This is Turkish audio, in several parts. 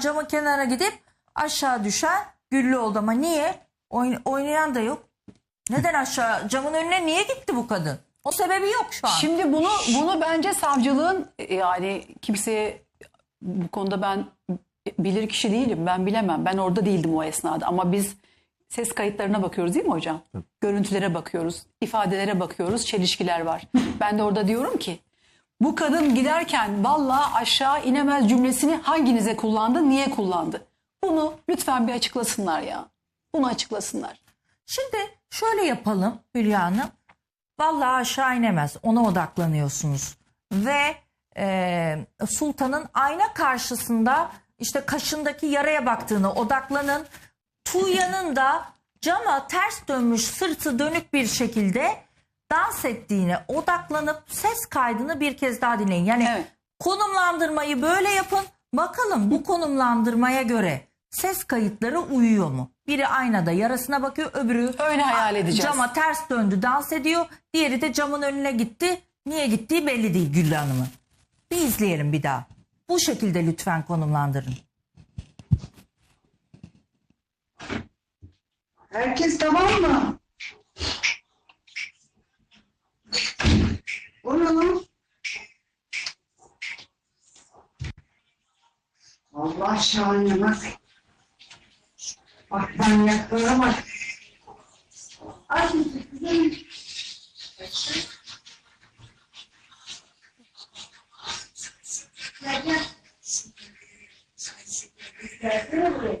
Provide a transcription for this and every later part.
camın kenara gidip aşağı düşen Güllü oldu ama niye? Oyn- oynayan da yok. Neden aşağı camın önüne niye gitti bu kadın? O sebebi yok şu an. Şimdi bunu bunu bence savcılığın e, yani kimseye bu konuda ben bilir kişi değilim. Ben bilemem. Ben orada değildim o esnada ama biz ses kayıtlarına bakıyoruz değil mi hocam? Görüntülere bakıyoruz, ifadelere bakıyoruz, çelişkiler var. ben de orada diyorum ki bu kadın giderken vallahi aşağı inemez cümlesini hanginize kullandı, niye kullandı? Bunu lütfen bir açıklasınlar ya. Bunu açıklasınlar. Şimdi şöyle yapalım Hülya Hanım. Vallahi aşağı inemez. Ona odaklanıyorsunuz. Ve e, sultanın ayna karşısında işte kaşındaki yaraya baktığını odaklanın. Tuğya'nın da cama ters dönmüş sırtı dönük bir şekilde dans ettiğine odaklanıp ses kaydını bir kez daha dinleyin. Yani Evet. konumlandırmayı böyle yapın. Bakalım bu konumlandırmaya göre ses kayıtları uyuyor mu? Biri aynada yarasına bakıyor, öbürü Öyle hayal edeceğiz. cama ters döndü, dans ediyor. Diğeri de camın önüne gitti. Niye gittiği belli değil Güllü Hanım'ın. Bir izleyelim bir daha. Bu şekilde lütfen konumlandırın. Herkes tamam mı? O ne lan? Allah şahane bak. Bak manyaklara bak. Aç mısın kızım? Gel gel. Gelsene buraya.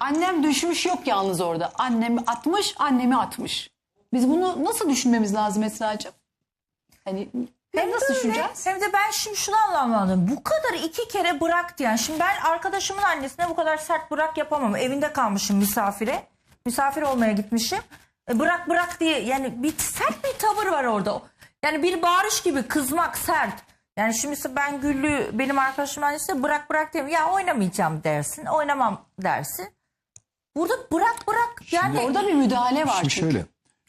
Annem düşmüş yok yalnız orada. Annemi atmış, annemi atmış. Biz bunu nasıl düşünmemiz lazım Esra'cığım? Hani Hem nasıl düşüneceğiz? Hem de ben şimdi şunu anlamadım. Bu kadar iki kere bırak diyen. Şimdi ben arkadaşımın annesine bu kadar sert bırak yapamam. Evinde kalmışım misafire. Misafir olmaya gitmişim. E, bırak bırak diye yani bir sert bir tavır var orada. Yani bir bağırış gibi kızmak sert. Yani şimdi ben Güllü benim arkadaşım annesi bırak bırak diyeyim. Ya oynamayacağım dersin. Oynamam dersin. Burada bırak bırak. Yani orada bir müdahale var Şimdi çünkü. şöyle.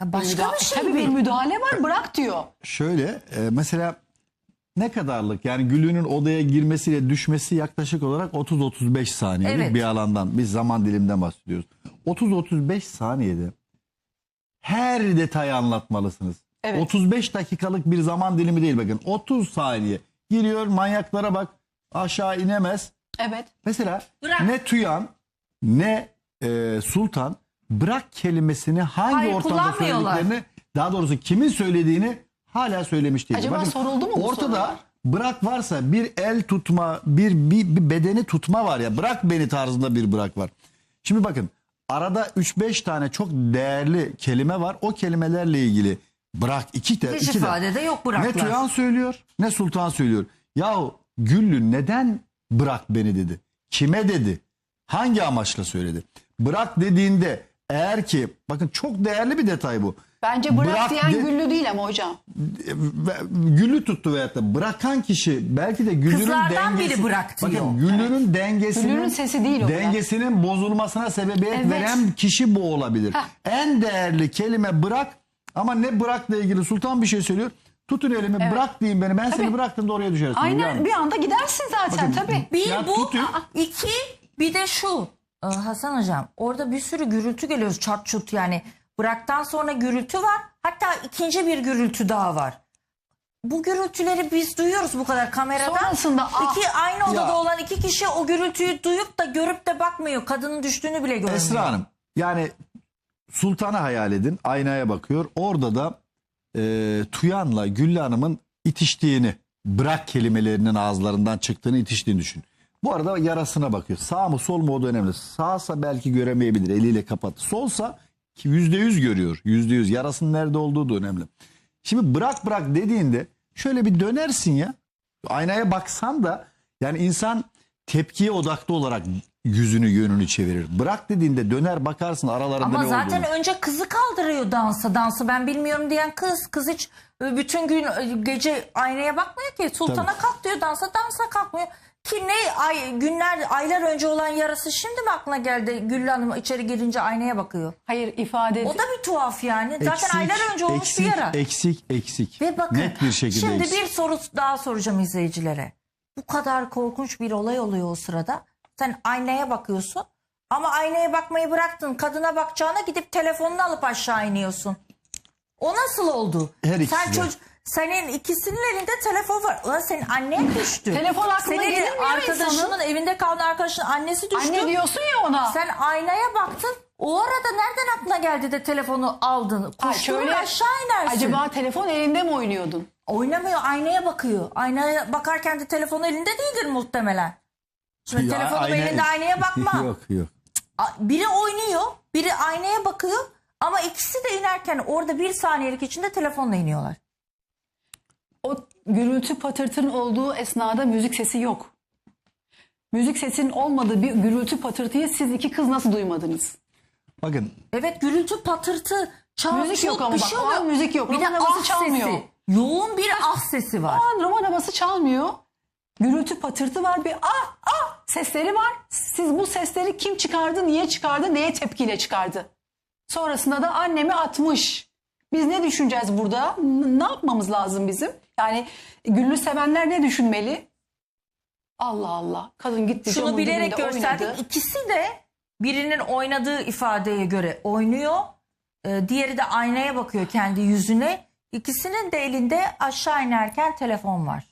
Ya başka Müda- bir şey Tabii mi? bir müdahale var bırak diyor. Şöyle e, mesela ne kadarlık yani Güllü'nün odaya girmesiyle düşmesi yaklaşık olarak 30-35 saniyelik Evet. bir alandan bir zaman dilimden bahsediyoruz. 30-35 saniyede her detayı anlatmalısınız. Evet. 35 dakikalık bir zaman dilimi değil bakın 30 saniye giriyor manyaklara bak aşağı inemez. Evet. Mesela Bırak. ne Tüyan ne e, Sultan bırak kelimesini hangi Hayır, ortamda kullanmıyorlar. söylediklerini daha doğrusu kimin söylediğini hala söylemiş değil. Acaba soruldu mu bu Ortada sorular? bırak varsa bir el tutma bir, bir, bir bedeni tutma var ya bırak beni tarzında bir bırak var. Şimdi bakın arada 3-5 tane çok değerli kelime var. O kelimelerle ilgili bırak iki de Hiç iki de. ifadede yok Ne bıraklar. Tüyan söylüyor ne Sultan söylüyor. Yahu Güllü neden bırak beni dedi. Kime dedi? Hangi amaçla söyledi? Bırak dediğinde eğer ki bakın çok değerli bir detay bu. Bence bırak, Bırak diyen de- Güllü değil ama hocam. Güllü tuttu veyahut da bırakan kişi belki de Güllü'nün Kızlardan dengesi. biri bırak diyor. Bakın Güllü'nün dengesinin Güllü'nün sesi değil o ya. dengesinin bozulmasına sebebiyet Evet. veren kişi bu olabilir. Heh. En değerli kelime bırak ama ne bırakla ilgili Sultan bir şey söylüyor. Tutun elimi bırak deyin beni ben seni Tabii. bıraktım da oraya düşersin. Aynen bir anda gidersin zaten Bakın, tabii. Bir Ya bu, aa, iki bir de şu. Ee, Hasan hocam orada bir sürü gürültü geliyor çat çut yani. Bıraktan sonra gürültü var. Hatta ikinci bir gürültü daha var. Bu gürültüleri biz duyuyoruz bu kadar kameradan. Sonrasında, ah. iki aynı odada Ya. olan iki kişi o gürültüyü duyup da görüp de bakmıyor. Kadının düştüğünü bile görmüyor. Esra Hanım yani Sultan'ı hayal edin aynaya bakıyor. Orada da e, Tuyan'la Güllü Hanım'ın itiştiğini bırak kelimelerinin ağızlarından çıktığını itiştiğini düşün. Bu arada yarasına bakıyor. Sağ mı sol mu o da önemli. Sağsa belki göremeyebilir eliyle kapat. Solsa ki yüzde yüz görüyor. Yüzde yüz yarasının nerede olduğu da önemli. Şimdi bırak bırak dediğinde şöyle bir dönersin ya. Aynaya baksan da yani insan tepkiye odaklı olarak yüzünü yönünü çevirir. Bırak dediğinde döner bakarsın aralarında Ama ne zaten olduğunu. önce kızı kaldırıyor dansa. Dansı ben bilmiyorum diyen kız. Kız hiç e, bütün gün e, gece aynaya bakmıyor ki. Sultana Tabii. kalk diyor dansa dansa kalkmıyor. Ki ne ay, günler aylar önce olan yarası şimdi mi aklına geldi? Güllü Hanım içeri girince aynaya bakıyor. Hayır ifade O da bir tuhaf yani. Zaten Eksik, aylar önce olmuş eksik, bir yara. Eksik eksik. Ve bakın Net bir şekilde şimdi eksik. bir soru daha soracağım izleyicilere. Bu kadar korkunç bir olay oluyor o sırada. Sen aynaya bakıyorsun ama aynaya bakmayı bıraktın. Kadına bakacağına gidip telefonunu alıp aşağı iniyorsun. O nasıl oldu? Her ikisi Sen de. çocuk senin ikisinin elinde telefon var. Ulan senin annen düştü. Telefon aklına Senin gelir mi ya arkadaşının insanın? evinde kalan arkadaşının annesi düştü. Anne diyorsun ya ona. Sen aynaya baktın. O arada nereden aklına geldi de telefonu aldın? Kuşluğun aşağı inersin. Acaba telefon elinde mi oynuyordun? Oynamıyor aynaya bakıyor. Aynaya bakarken de telefonu elinde değildir muhtemelen. Şimdi Ya, telefonum ayna- elinde aynaya bakma. yok yok. Biri oynuyor, biri aynaya bakıyor. Ama ikisi de inerken orada bir saniyelik içinde telefonla iniyorlar. O gürültü patırtının olduğu esnada müzik sesi yok. Müzik sesinin olmadığı bir gürültü patırtıyı siz iki kız nasıl duymadınız? Bakın Evet gürültü patırtı, çarpık Müzik yok ama bir bak, şey o an oluyor. müzik yok. Bir de Roman havası ah çalmıyor. sesi. Yoğun bir ah sesi var. O an roman havası çalmıyor. Gürültü patırtı var bir ah ah sesleri var. Siz bu sesleri kim çıkardı, niye çıkardı, neye tepkiyle çıkardı? Sonrasında da annemi atmış. Biz ne düşüneceğiz burada? N- Ne yapmamız lazım bizim? Yani Güllü sevenler ne düşünmeli? Allah Allah. Kadın gitti Şunu bilerek gösterdik. oynadı. İkisi de birinin oynadığı ifadeye göre oynuyor. Ee, diğeri de aynaya bakıyor kendi yüzüne. İkisinin de elinde aşağı inerken telefon var.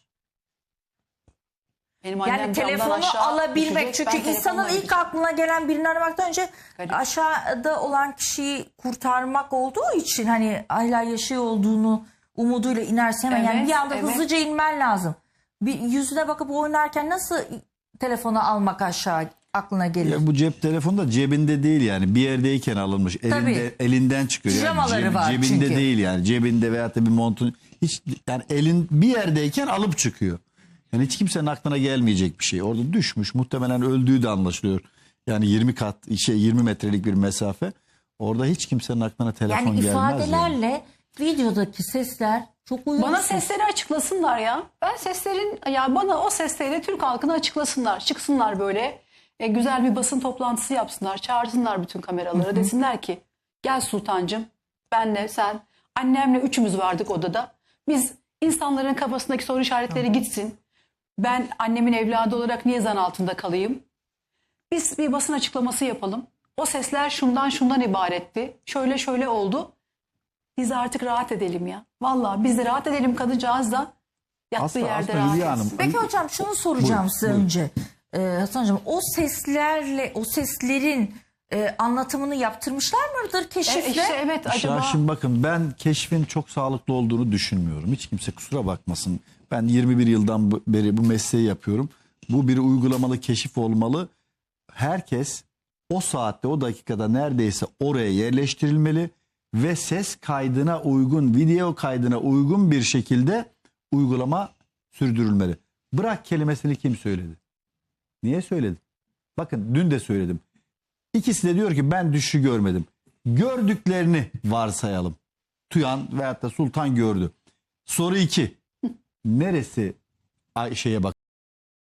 Benim Yani telefonu alabilmek. düşecek, Çünkü insanın ilk aklına gelen birini aramaktan önce Garip. aşağıda olan kişiyi kurtarmak olduğu için hani hala yaşıyor olduğunu umuduyla inerse hemen yani Evet, bir anda evet. hızlıca inmen lazım. Bir yüzüne bakıp oynarken nasıl telefonu almak aşağı aklına gelir? ya bu cep telefonu da cebinde değil yani bir yerdeyken alınmış. Elinde, Tabii. elinden çıkıyor. Yani Pijamaları var cebinde çünkü. değil yani. Cebinde veyahut da bir montun hiç yani elin bir yerdeyken alıp çıkıyor. Yani hiç kimsenin aklına gelmeyecek bir şey. Orada düşmüş. Muhtemelen öldüğü de anlaşılıyor. Yani 20 kat şey 20 metrelik bir mesafe. Orada hiç kimsenin aklına telefon Yani gelmez. yani. ifadelerle videodaki sesler çok uyumsuz. Bana sesleri açıklasınlar ya. Ben seslerin ya bana o sesleri Türk halkına açıklasınlar. Çıksınlar böyle e, güzel bir basın toplantısı yapsınlar. Çağırsınlar bütün kameraları. Desinler ki gel sultancım benle sen annemle üçümüz vardık odada. Biz insanların kafasındaki soru işaretleri gitsin. Ben annemin evladı olarak niye zan altında kalayım? Biz bir basın açıklaması yapalım. O sesler şundan şundan ibaretti. Şöyle şöyle oldu. Biz artık rahat edelim ya. Vallahi biz de rahat edelim kadıncağız da yattığı Aslında- yerde aslında rahat Hülya. Hanım, Peki hocam şunu soracağım Buyurun, size buyurun. önce. Ee, Hasan hocam o seslerle o seslerin e, anlatımını yaptırmışlar mıdır E, keşifle? işte evet Ya acaba şimdi bakın ben keşfin çok sağlıklı olduğunu düşünmüyorum. Hiç kimse kusura bakmasın. Ben 21 yıldan beri bu mesleği yapıyorum. Bu bir uygulamalı keşif olmalı. Herkes o saatte o dakikada neredeyse oraya yerleştirilmeli ve ses kaydına uygun, video kaydına uygun bir şekilde uygulama sürdürülmeli. Bırak kelimesini kim söyledi? Niye söyledi? Bakın dün de söyledim. İkisi de diyor ki ben düşü görmedim. Gördüklerini varsayalım. Tuyan veyahut da Sultan gördü. Soru iki. Neresi Ayşe'ye bak?